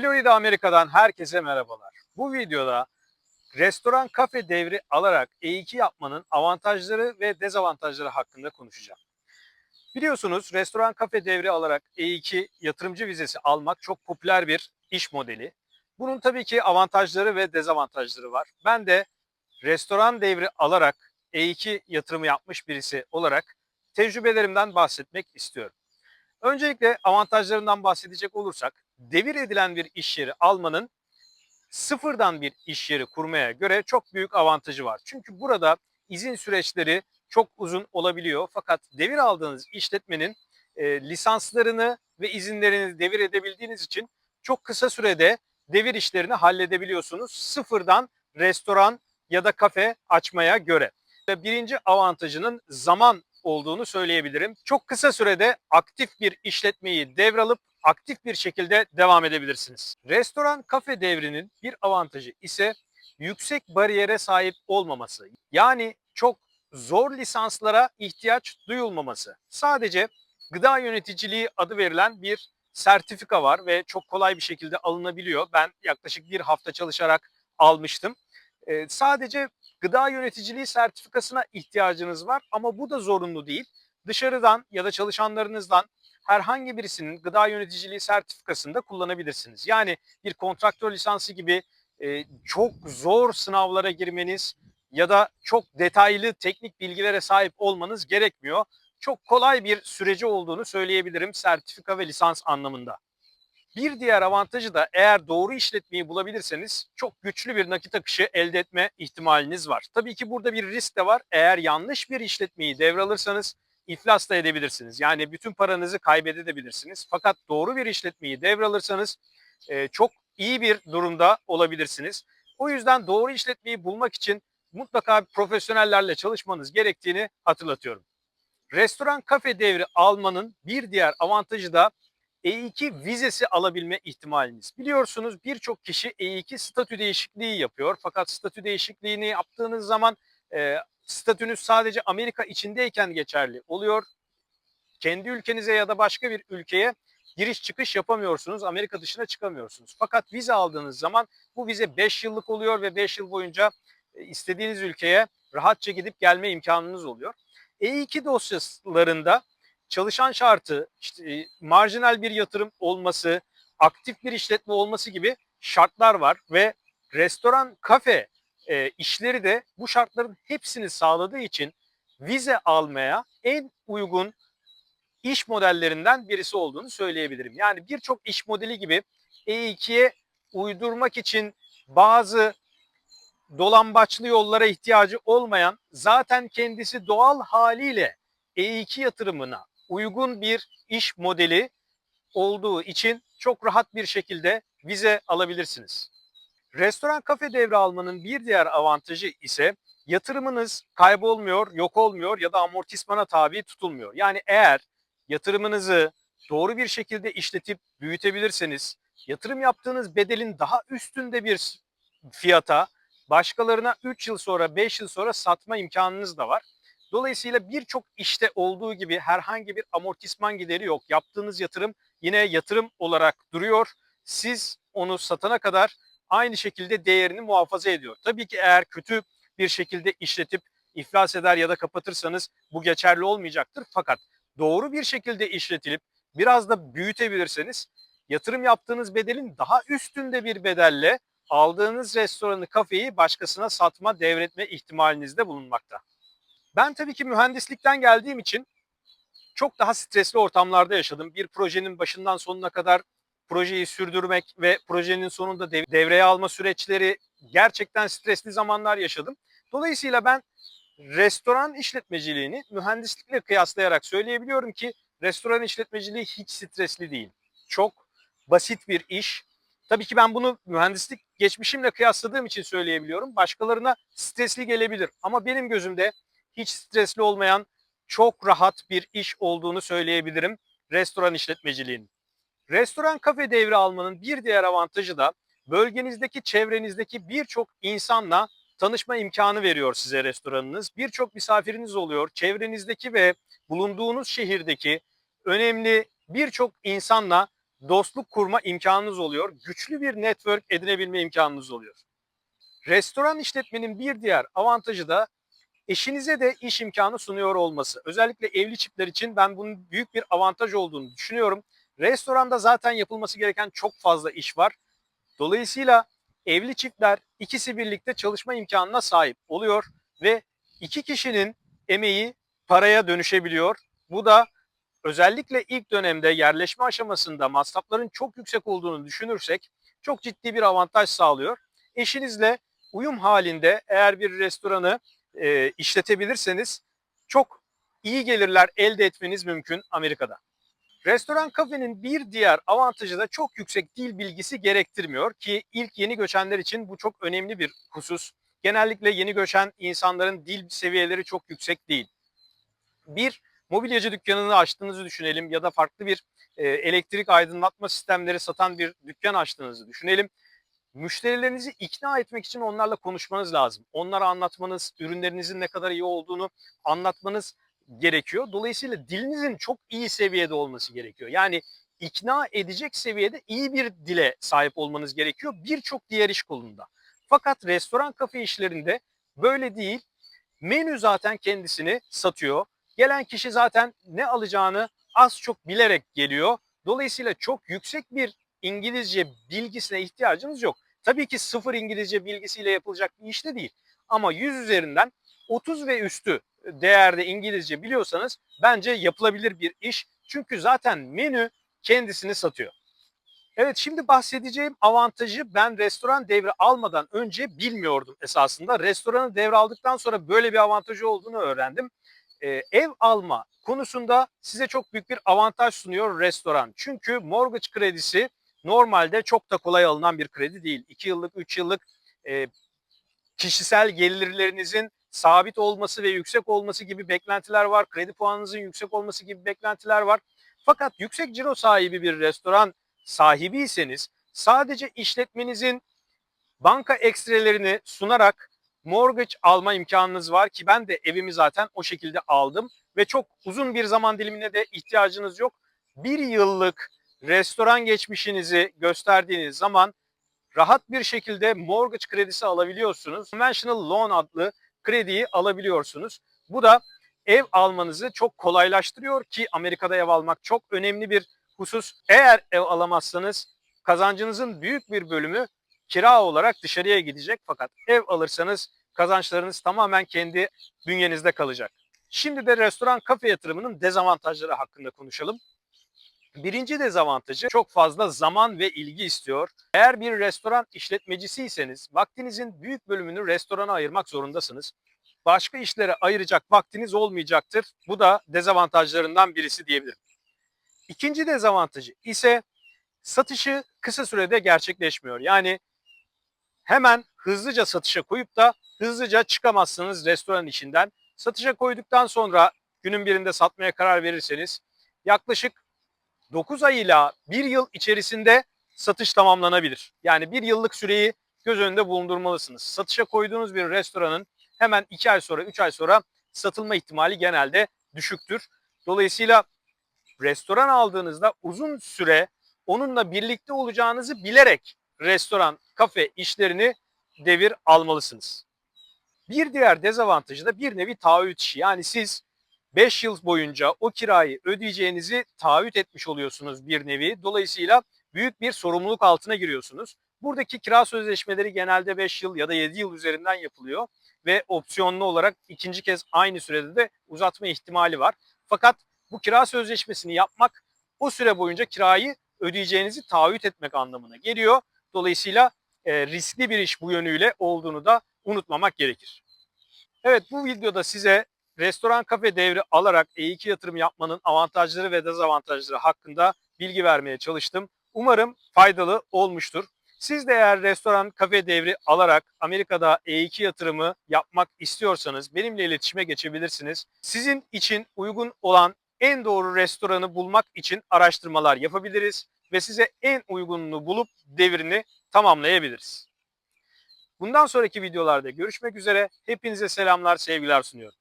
Florida Amerika'dan herkese merhabalar. Bu videoda restoran kafe devri alarak E2 yapmanın avantajları ve dezavantajları hakkında konuşacağım. Biliyorsunuz restoran kafe devri alarak E2 yatırımcı vizesi almak çok popüler bir iş modeli. Bunun tabii ki avantajları ve dezavantajları var. Ben de restoran devri alarak E2 yatırımı yapmış birisi olarak tecrübelerimden bahsetmek istiyorum. Öncelikle avantajlarından bahsedecek olursak devir edilen bir iş yeri almanın sıfırdan bir iş yeri kurmaya göre çok büyük avantajı var. Çünkü burada izin süreçleri çok uzun olabiliyor. Fakat devir aldığınız işletmenin e, lisanslarını ve izinlerini devir edebildiğiniz için çok kısa sürede devir işlerini halledebiliyorsunuz. Sıfırdan restoran ya da kafe açmaya göre. Birinci avantajının zaman olduğunu söyleyebilirim. Çok kısa sürede aktif bir işletmeyi devralıp aktif bir şekilde devam edebilirsiniz. Restoran kafe devrinin bir avantajı ise yüksek bariyere sahip olmaması. Yani çok zor lisanslara ihtiyaç duyulmaması. Sadece gıda yöneticiliği adı verilen bir sertifika var ve çok kolay bir şekilde alınabiliyor. Ben yaklaşık bir hafta çalışarak almıştım. Ee, sadece gıda yöneticiliği sertifikasına ihtiyacınız var ama bu da zorunlu değil. Dışarıdan ya da çalışanlarınızdan herhangi birisinin gıda yöneticiliği sertifikasını da kullanabilirsiniz. Yani bir kontraktör lisansı gibi e, çok zor sınavlara girmeniz ya da çok detaylı teknik bilgilere sahip olmanız gerekmiyor. Çok kolay bir süreci olduğunu söyleyebilirim sertifika ve lisans anlamında. Bir diğer avantajı da eğer doğru işletmeyi bulabilirseniz çok güçlü bir nakit akışı elde etme ihtimaliniz var. Tabii ki burada bir risk de var. Eğer yanlış bir işletmeyi devralırsanız iflas da edebilirsiniz. Yani bütün paranızı kaybedebilirsiniz. Fakat doğru bir işletmeyi devralırsanız e, çok iyi bir durumda olabilirsiniz. O yüzden doğru işletmeyi bulmak için mutlaka profesyonellerle çalışmanız gerektiğini hatırlatıyorum. Restoran kafe devri almanın bir diğer avantajı da E2 vizesi alabilme ihtimaliniz. Biliyorsunuz birçok kişi E2 statü değişikliği yapıyor. Fakat statü değişikliğini yaptığınız zaman e, statünüz sadece Amerika içindeyken geçerli oluyor. Kendi ülkenize ya da başka bir ülkeye giriş çıkış yapamıyorsunuz. Amerika dışına çıkamıyorsunuz. Fakat vize aldığınız zaman bu vize 5 yıllık oluyor ve 5 yıl boyunca e, istediğiniz ülkeye rahatça gidip gelme imkanınız oluyor. E2 dosyalarında çalışan şartı, işte, e, marjinal bir yatırım olması, aktif bir işletme olması gibi şartlar var ve restoran, kafe e, işleri de bu şartların hepsini sağladığı için vize almaya en uygun iş modellerinden birisi olduğunu söyleyebilirim. Yani birçok iş modeli gibi E2'ye uydurmak için bazı dolambaçlı yollara ihtiyacı olmayan zaten kendisi doğal haliyle E2 yatırımına uygun bir iş modeli olduğu için çok rahat bir şekilde vize alabilirsiniz. Restoran kafe devre almanın bir diğer avantajı ise yatırımınız kaybolmuyor, yok olmuyor ya da amortismana tabi tutulmuyor. Yani eğer yatırımınızı doğru bir şekilde işletip büyütebilirseniz yatırım yaptığınız bedelin daha üstünde bir fiyata başkalarına 3 yıl sonra 5 yıl sonra satma imkanınız da var. Dolayısıyla birçok işte olduğu gibi herhangi bir amortisman gideri yok. Yaptığınız yatırım yine yatırım olarak duruyor. Siz onu satana kadar aynı şekilde değerini muhafaza ediyor. Tabii ki eğer kötü bir şekilde işletip iflas eder ya da kapatırsanız bu geçerli olmayacaktır. Fakat doğru bir şekilde işletilip biraz da büyütebilirseniz yatırım yaptığınız bedelin daha üstünde bir bedelle aldığınız restoranı, kafeyi başkasına satma, devretme ihtimaliniz de bulunmakta. Ben tabii ki mühendislikten geldiğim için çok daha stresli ortamlarda yaşadım. Bir projenin başından sonuna kadar projeyi sürdürmek ve projenin sonunda devreye alma süreçleri gerçekten stresli zamanlar yaşadım. Dolayısıyla ben restoran işletmeciliğini mühendislikle kıyaslayarak söyleyebiliyorum ki restoran işletmeciliği hiç stresli değil. Çok basit bir iş. Tabii ki ben bunu mühendislik geçmişimle kıyasladığım için söyleyebiliyorum. Başkalarına stresli gelebilir ama benim gözümde hiç stresli olmayan çok rahat bir iş olduğunu söyleyebilirim restoran işletmeciliğinin. Restoran kafe devri almanın bir diğer avantajı da bölgenizdeki, çevrenizdeki birçok insanla tanışma imkanı veriyor size restoranınız. Birçok misafiriniz oluyor. Çevrenizdeki ve bulunduğunuz şehirdeki önemli birçok insanla dostluk kurma imkanınız oluyor. Güçlü bir network edinebilme imkanınız oluyor. Restoran işletmenin bir diğer avantajı da eşinize de iş imkanı sunuyor olması. Özellikle evli çiftler için ben bunun büyük bir avantaj olduğunu düşünüyorum. Restoranda zaten yapılması gereken çok fazla iş var. Dolayısıyla evli çiftler ikisi birlikte çalışma imkanına sahip oluyor ve iki kişinin emeği paraya dönüşebiliyor. Bu da özellikle ilk dönemde yerleşme aşamasında masrafların çok yüksek olduğunu düşünürsek çok ciddi bir avantaj sağlıyor. Eşinizle uyum halinde eğer bir restoranı e, işletebilirseniz çok iyi gelirler elde etmeniz mümkün Amerika'da. Restoran kafenin bir diğer avantajı da çok yüksek dil bilgisi gerektirmiyor ki ilk yeni göçenler için bu çok önemli bir husus. Genellikle yeni göçen insanların dil seviyeleri çok yüksek değil. Bir mobilyacı dükkanını açtığınızı düşünelim ya da farklı bir e, elektrik aydınlatma sistemleri satan bir dükkan açtığınızı düşünelim. Müşterilerinizi ikna etmek için onlarla konuşmanız lazım. Onlara anlatmanız, ürünlerinizin ne kadar iyi olduğunu anlatmanız gerekiyor. Dolayısıyla dilinizin çok iyi seviyede olması gerekiyor. Yani ikna edecek seviyede iyi bir dile sahip olmanız gerekiyor birçok diğer iş kolunda. Fakat restoran kafe işlerinde böyle değil. Menü zaten kendisini satıyor. Gelen kişi zaten ne alacağını az çok bilerek geliyor. Dolayısıyla çok yüksek bir İngilizce bilgisine ihtiyacınız yok. Tabii ki sıfır İngilizce bilgisiyle yapılacak bir iş de değil. Ama 100 üzerinden 30 ve üstü değerde İngilizce biliyorsanız bence yapılabilir bir iş. Çünkü zaten menü kendisini satıyor. Evet şimdi bahsedeceğim avantajı ben restoran devri almadan önce bilmiyordum esasında. Restoranı devraldıktan sonra böyle bir avantajı olduğunu öğrendim. Ee, ev alma konusunda size çok büyük bir avantaj sunuyor restoran. Çünkü mortgage kredisi normalde çok da kolay alınan bir kredi değil. 2 yıllık, 3 yıllık e, kişisel gelirlerinizin sabit olması ve yüksek olması gibi beklentiler var. Kredi puanınızın yüksek olması gibi beklentiler var. Fakat yüksek ciro sahibi bir restoran sahibiyseniz sadece işletmenizin banka ekstrelerini sunarak mortgage alma imkanınız var ki ben de evimi zaten o şekilde aldım ve çok uzun bir zaman dilimine de ihtiyacınız yok. Bir yıllık restoran geçmişinizi gösterdiğiniz zaman rahat bir şekilde mortgage kredisi alabiliyorsunuz. Conventional Loan adlı krediyi alabiliyorsunuz. Bu da ev almanızı çok kolaylaştırıyor ki Amerika'da ev almak çok önemli bir husus. Eğer ev alamazsanız kazancınızın büyük bir bölümü kira olarak dışarıya gidecek fakat ev alırsanız kazançlarınız tamamen kendi bünyenizde kalacak. Şimdi de restoran kafe yatırımının dezavantajları hakkında konuşalım. Birinci dezavantajı çok fazla zaman ve ilgi istiyor. Eğer bir restoran işletmecisiyseniz vaktinizin büyük bölümünü restorana ayırmak zorundasınız. Başka işlere ayıracak vaktiniz olmayacaktır. Bu da dezavantajlarından birisi diyebilirim. İkinci dezavantajı ise satışı kısa sürede gerçekleşmiyor. Yani hemen hızlıca satışa koyup da hızlıca çıkamazsınız restoran içinden. Satışa koyduktan sonra günün birinde satmaya karar verirseniz yaklaşık 9 ay ila 1 yıl içerisinde satış tamamlanabilir. Yani 1 yıllık süreyi göz önünde bulundurmalısınız. Satışa koyduğunuz bir restoranın hemen 2 ay sonra 3 ay sonra satılma ihtimali genelde düşüktür. Dolayısıyla restoran aldığınızda uzun süre onunla birlikte olacağınızı bilerek restoran, kafe işlerini devir almalısınız. Bir diğer dezavantajı da bir nevi taahhüt işi. Yani siz 5 yıl boyunca o kirayı ödeyeceğinizi taahhüt etmiş oluyorsunuz bir nevi. Dolayısıyla büyük bir sorumluluk altına giriyorsunuz. Buradaki kira sözleşmeleri genelde 5 yıl ya da 7 yıl üzerinden yapılıyor ve opsiyonlu olarak ikinci kez aynı sürede de uzatma ihtimali var. Fakat bu kira sözleşmesini yapmak o süre boyunca kirayı ödeyeceğinizi taahhüt etmek anlamına geliyor. Dolayısıyla e, riskli bir iş bu yönüyle olduğunu da unutmamak gerekir. Evet bu videoda size restoran kafe devri alarak E2 yatırım yapmanın avantajları ve dezavantajları hakkında bilgi vermeye çalıştım. Umarım faydalı olmuştur. Siz de eğer restoran kafe devri alarak Amerika'da E2 yatırımı yapmak istiyorsanız benimle iletişime geçebilirsiniz. Sizin için uygun olan en doğru restoranı bulmak için araştırmalar yapabiliriz ve size en uygununu bulup devrini tamamlayabiliriz. Bundan sonraki videolarda görüşmek üzere. Hepinize selamlar, sevgiler sunuyorum.